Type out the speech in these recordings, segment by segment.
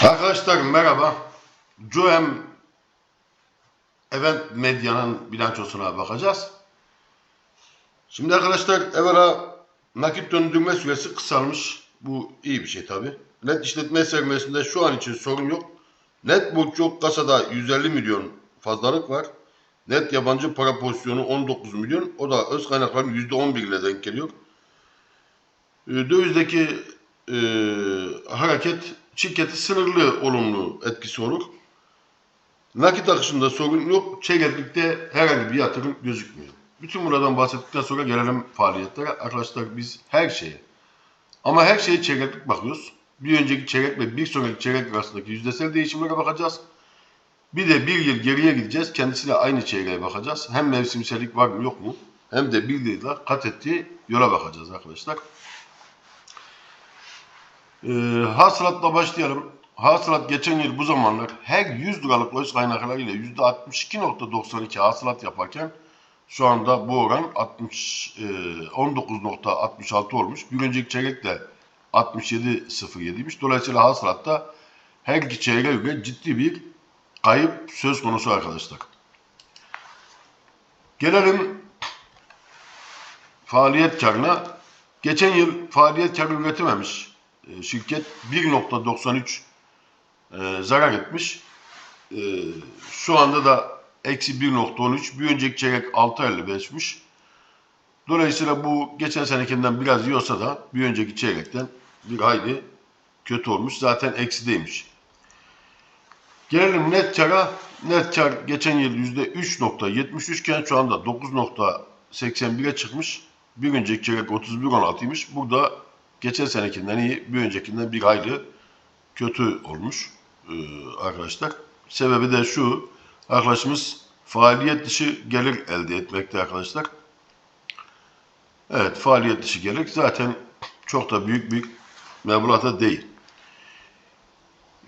Arkadaşlar merhaba. Joem Event Medya'nın bilançosuna bakacağız. Şimdi arkadaşlar evvela nakit döndürme süresi kısalmış. Bu iyi bir şey tabi. Net işletme sermayesinde şu an için sorun yok. Net borç yok. Kasada 150 milyon fazlalık var. Net yabancı para pozisyonu 19 milyon. O da öz kaynakların %11 ile denk geliyor. E, Dövizdeki e, hareket şirketi sınırlı olumlu etkisi olur. Nakit akışında sorun yok. Çeyreklikte herhangi bir yatırım gözükmüyor. Bütün buradan bahsettikten sonra gelelim faaliyetlere. Arkadaşlar biz her şeye ama her şeye çeyreklik bakıyoruz. Bir önceki çeyrek ve bir sonraki çeyrek arasındaki yüzdesel değişimlere bakacağız. Bir de bir yıl geriye gideceğiz. Kendisiyle aynı çeyreğe bakacağız. Hem mevsimsellik var mı yok mu? Hem de bir yılda kat ettiği yola bakacağız arkadaşlar. Ee, hasılatla başlayalım. Hasılat geçen yıl bu zamanlar her 100 liralık öz kaynaklarıyla %62.92 hasılat yaparken şu anda bu oran 60 e, 19.66 olmuş. Bir önceki çeyrek de 67.07'ymiş. Dolayısıyla hasılatta her iki çeyreğe göre ciddi bir kayıp söz konusu arkadaşlar. Gelelim faaliyet karına. Geçen yıl faaliyet karı üretememiş e, şirket 1.93 e, zarar etmiş. E, şu anda da eksi 1.13. Bir önceki çeyrek 6.55'miş. Dolayısıyla bu geçen senekinden biraz iyi olsa da bir önceki çeyrekten bir hayli kötü olmuş. Zaten eksideymiş. Gelelim net kara. Net kar geçen yıl %3.73 iken şu anda 9.81'e çıkmış. Bir önceki çeyrek 31.16'ymış. Burada geçen senekinden iyi, bir öncekinden bir hayli kötü olmuş ee, arkadaşlar. Sebebi de şu, arkadaşımız faaliyet dışı gelir elde etmekte arkadaşlar. Evet, faaliyet dışı gelir zaten çok da büyük bir meblağda değil.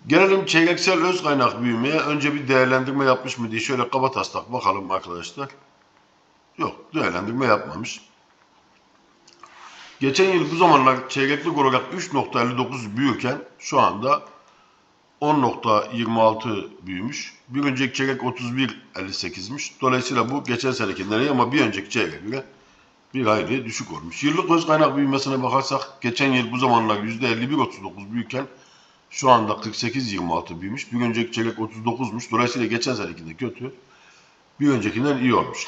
Gelelim çeyreksel öz kaynak büyümeye. Önce bir değerlendirme yapmış mı diye şöyle kaba taslak bakalım arkadaşlar. Yok, değerlendirme yapmamış. Geçen yıl bu zamanlar çeyreklik olarak 3.59 büyürken şu anda 10.26 büyümüş. Bir önceki çeyrek 31.58'miş. Dolayısıyla bu geçen senekinden iyi ama bir önceki çeyreğe göre bir hayli düşük olmuş. Yıllık öz kaynak büyümesine bakarsak geçen yıl bu zamanlar %51.39 büyürken şu anda 48.26 büyümüş. Bir önceki çeyrek 39'muş. Dolayısıyla geçen senekinde kötü. Bir öncekinden iyi olmuş.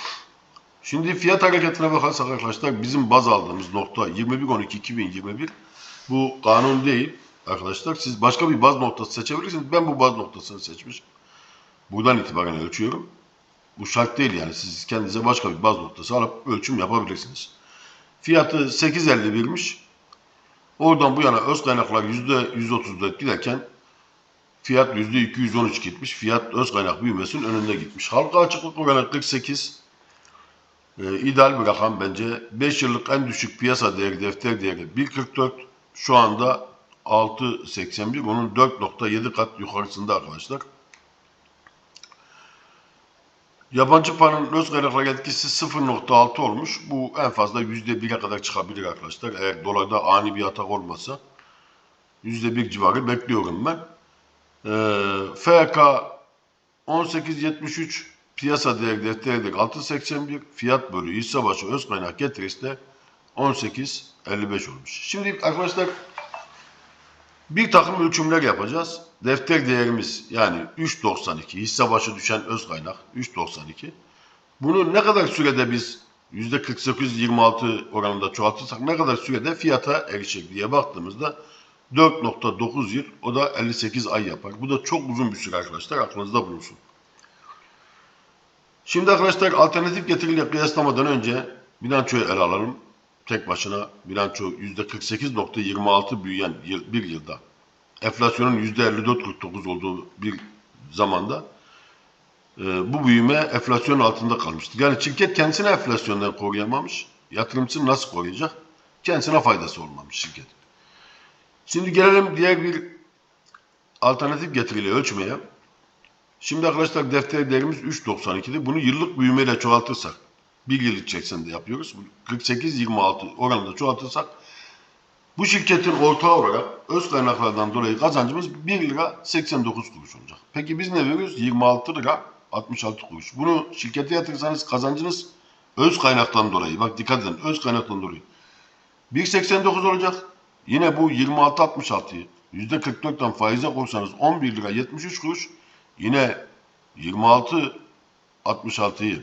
Şimdi fiyat hareketine bakarsak arkadaşlar bizim baz aldığımız nokta 21.12.2021 bu kanun değil arkadaşlar. Siz başka bir baz noktası seçebilirsiniz. Ben bu baz noktasını seçmişim. Buradan itibaren ölçüyorum. Bu şart değil yani. Siz kendinize başka bir baz noktası alıp ölçüm yapabilirsiniz. Fiyatı 8.51'miş. Oradan bu yana öz kaynaklar %134 giderken fiyat %213 gitmiş. Fiyat öz kaynak büyümesinin önünde gitmiş. Halka açıklık oranı 48. Ee, ideal bir rakam bence. 5 yıllık en düşük piyasa değeri, defter değeri 1.44. Şu anda 6.81. Onun 4.7 kat yukarısında arkadaşlar. Yabancı paranın öz kaynaklar etkisi 0.6 olmuş. Bu en fazla %1'e kadar çıkabilir arkadaşlar. Eğer dolarda ani bir atak olmasa %1 civarı bekliyorum ben. Ee, FK 18.73 piyasa değeri defter değeri 6.81 fiyat bölü hisse başı öz kaynak getirisi de 18.55 olmuş. Şimdi arkadaşlar bir takım ölçümler yapacağız. Defter değerimiz yani 3.92 hisse başı düşen öz kaynak 3.92. Bunu ne kadar sürede biz %48-26 oranında çoğaltırsak ne kadar sürede fiyata erişecek diye baktığımızda 4.9 yıl o da 58 ay yapar. Bu da çok uzun bir süre arkadaşlar aklınızda bulunsun. Şimdi arkadaşlar alternatif getiriyle kıyaslamadan önce bilançoyu ele alalım. Tek başına bilanço %48.26 büyüyen bir yılda enflasyonun %54.49 olduğu bir zamanda e, bu büyüme enflasyon altında kalmıştır. Yani şirket kendisine enflasyondan koruyamamış. Yatırımcı nasıl koruyacak? Kendisine faydası olmamış şirket. Şimdi gelelim diğer bir alternatif getiriyle ölçmeye. Şimdi arkadaşlar defter değerimiz 3.92'di. Bunu yıllık büyümeyle çoğaltırsak, bir yıl içerisinde yapıyoruz. 48-26 oranında çoğaltırsak Bu şirketin ortağı olarak öz kaynaklardan dolayı kazancımız 1 lira 89 kuruş olacak. Peki biz ne veriyoruz? 26 lira 66 kuruş. Bunu şirkete yatırırsanız kazancınız öz kaynaktan dolayı, bak dikkat edin öz kaynaktan dolayı 1.89 olacak. Yine bu 26.66'yı %44'ten faize koysanız 11 lira 73 kuruş. Yine 26.66'yı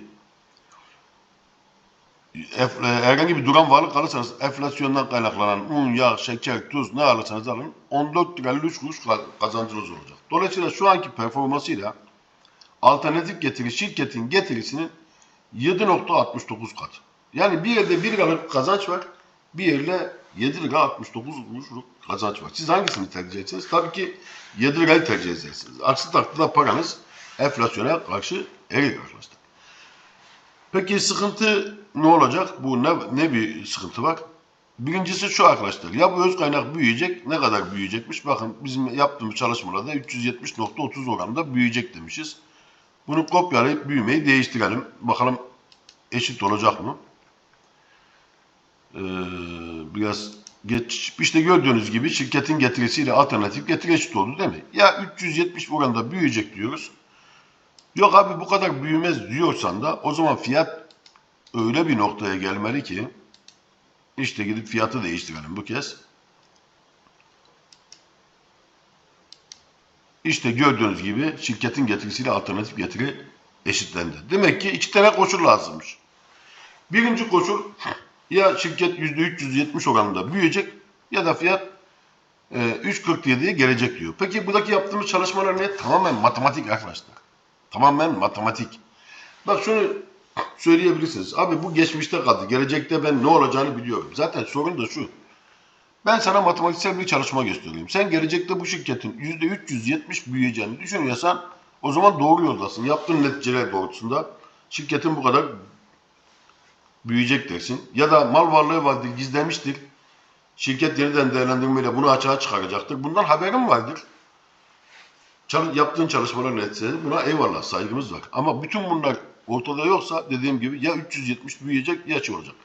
Ef- e, herhangi bir duran varlık alırsanız enflasyondan kaynaklanan un, yağ, şeker, tuz ne alırsanız alın 14 lira 53 kuruş ka- kazancınız olacak. Dolayısıyla şu anki performansıyla alternatif getiri şirketin getirisinin 7.69 kat. Yani bir yerde 1 liralık kazanç var, bir yerde 7 lira 69 kuruşluk kazanç var. Siz hangisini tercih edersiniz? Tabii ki 7 lirayı tercih edersiniz. Aksi takdirde paranız enflasyona karşı erir arkadaşlar. Peki sıkıntı ne olacak? Bu ne, ne bir sıkıntı var? Birincisi şu arkadaşlar. Ya bu öz kaynak büyüyecek. Ne kadar büyüyecekmiş? Bakın bizim yaptığımız çalışmalarda 370.30 oranında büyüyecek demişiz. Bunu kopyalayıp büyümeyi değiştirelim. Bakalım eşit olacak mı? Ee, biraz geç. İşte gördüğünüz gibi şirketin getirisiyle alternatif getiri eşit oldu değil mi? Ya 370 oranında büyüyecek diyoruz. Yok abi bu kadar büyümez diyorsan da o zaman fiyat öyle bir noktaya gelmeli ki işte gidip fiyatı değiştirelim bu kez. İşte gördüğünüz gibi şirketin getirisiyle alternatif getiri eşitlendi. Demek ki iki tane koşul lazımmış. Birinci koşul ya şirket %370 oranında büyüyecek ya da fiyat e, 3.47'ye gelecek diyor. Peki buradaki yaptığımız çalışmalar ne? Tamamen matematik arkadaşlar. Tamamen matematik. Bak şunu söyleyebilirsiniz. Abi bu geçmişte kaldı. Gelecekte ben ne olacağını biliyorum. Zaten sorun da şu. Ben sana matematiksel bir çalışma göstereyim. Sen gelecekte bu şirketin %370 büyüyeceğini düşünüyorsan o zaman doğru yoldasın. Yaptığın neticeler doğrultusunda şirketin bu kadar büyüyecek dersin. Ya da mal varlığı vardır, gizlemiştir. Şirket yeniden değerlendirmeyle bunu açığa çıkaracaktır. Bundan haberin vardır. Çal- yaptığın çalışmalar neticede buna eyvallah saygımız var. Ama bütün bunlar ortada yoksa dediğim gibi ya 370 büyüyecek ya şey olacak.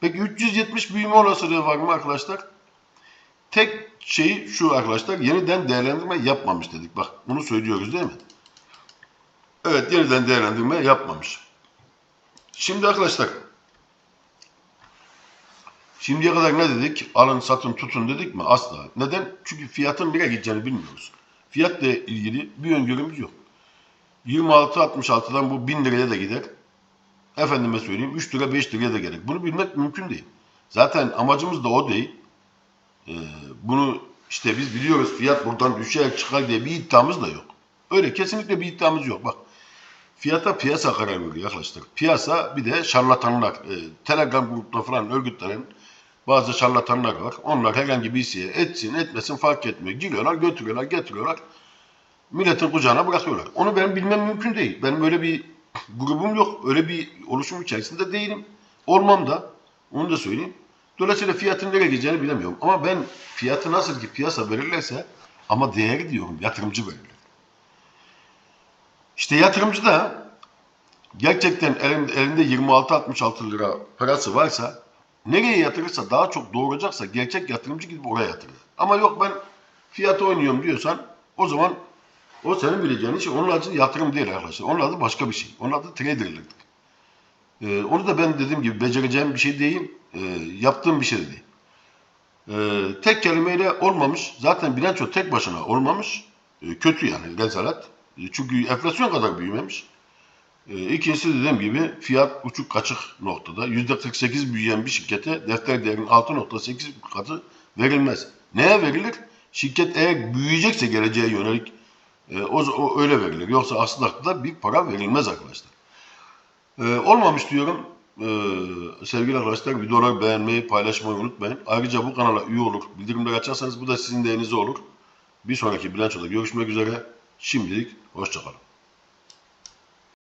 Peki 370 büyüme olasılığı var mı arkadaşlar? Tek şey şu arkadaşlar yeniden değerlendirme yapmamış dedik. Bak bunu söylüyoruz değil mi? Evet yeniden değerlendirme yapmamış. Şimdi arkadaşlar şimdiye kadar ne dedik? Alın satın tutun dedik mi? Asla. Neden? Çünkü fiyatın nereye gideceğini bilmiyoruz. Fiyatla ilgili bir öngörümüz yok. 26.66'dan bu 1000 liraya da gider. Efendime söyleyeyim 3 lira 5 liraya da gerek. Bunu bilmek mümkün değil. Zaten amacımız da o değil. Ee, bunu işte biz biliyoruz fiyat buradan düşer çıkar diye bir iddiamız da yok. Öyle kesinlikle bir iddiamız yok. Bak fiyata piyasa karar veriyor arkadaşlar. Piyasa bir de şarlatanlar. E, Telegram grupta falan örgütlerin bazı şarlatanlar var. Onlar herhangi bir şeye etsin etmesin fark etmiyor. Giriyorlar götürüyorlar getiriyorlar. Milletin kucağına bırakıyorlar. Onu benim bilmem mümkün değil. Benim öyle bir grubum yok. Öyle bir oluşum içerisinde değilim. Olmam da. Onu da söyleyeyim. Dolayısıyla fiyatın nereye gideceğini bilemiyorum. Ama ben fiyatı nasıl ki piyasa belirlerse ama değeri diyorum yatırımcı belirler. İşte yatırımcı da gerçekten elinde 26-66 lira parası varsa nereye yatırırsa daha çok doğuracaksa gerçek yatırımcı gidip oraya yatırır. Ama yok ben fiyatı oynuyorum diyorsan o zaman o senin bileceğin iş. Onun adı yatırım değil arkadaşlar. Onun adı başka bir şey. Onun adı traderlık. Ee, onu da ben dediğim gibi becereceğim bir şey değil. Ee, yaptığım bir şey de değil. Ee, tek kelimeyle olmamış. Zaten bilanço tek başına olmamış. Ee, kötü yani rezalet. Ee, çünkü enflasyon kadar büyümemiş. Ee, ikincisi dediğim gibi fiyat uçuk kaçık noktada. %48 büyüyen bir şirkete defter değerinin 6.8 katı verilmez. Neye verilir? Şirket eğer büyüyecekse geleceğe yönelik e, o, o öyle verilir. Yoksa asıl takdirde bir para verilmez arkadaşlar. E, olmamış diyorum. E, sevgili arkadaşlar videoları beğenmeyi, paylaşmayı unutmayın. Ayrıca bu kanala üye olur, bildirimleri açarsanız bu da sizin de elinize olur. Bir sonraki bilançoda görüşmek üzere. Şimdilik hoşçakalın.